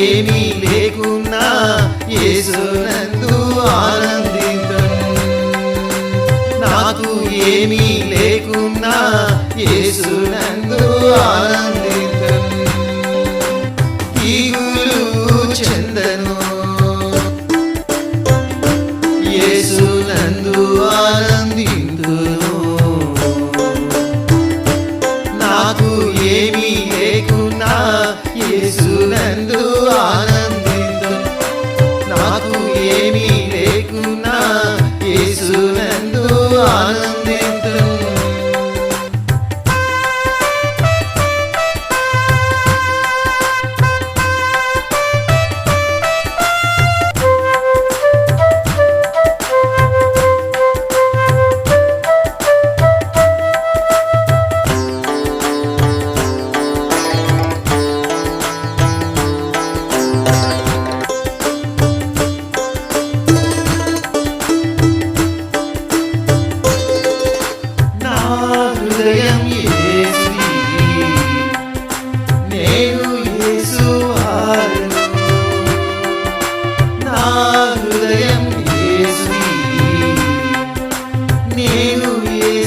ఏమీ లేకున్నా యేసు నందు నాకు ఏమీ లేకున్నా యేసు నందు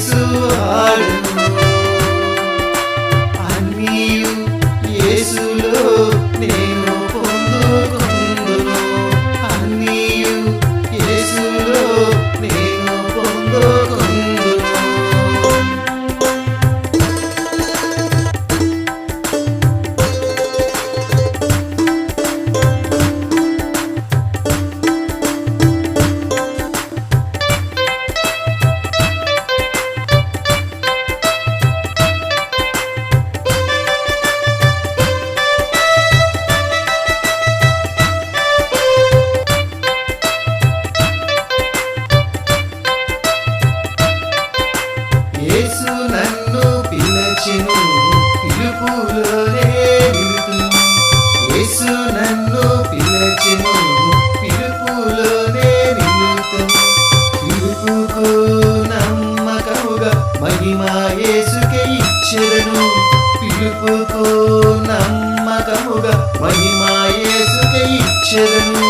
Jesus, నమ్మకముగా మహిమా ఇచ్చెదను. పిలుపుకు నమ్మకముగా మహిమా ఇచ్చెదను.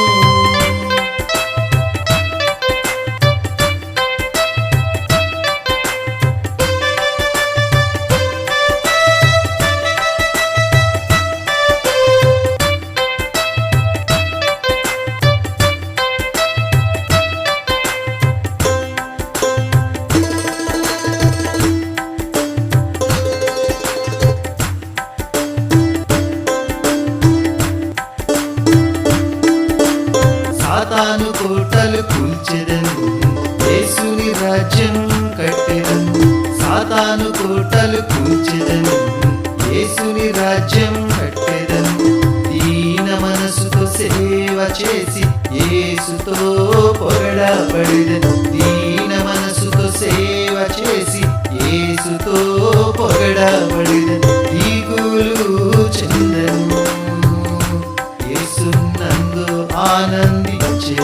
కూల్చెదను యేసుని రాజ్యం కట్టెదను సాతాను కోటలు కూల్చెదను యేసుని రాజ్యం కట్టెదను దీన మనసుతో సేవ చేసి యేసుతో పొగడబడిదను దీన మనసుతో సేవ చేసి యేసుతో పొగడబడిదను దీగులు చెందను యేసునందు ఆనందించే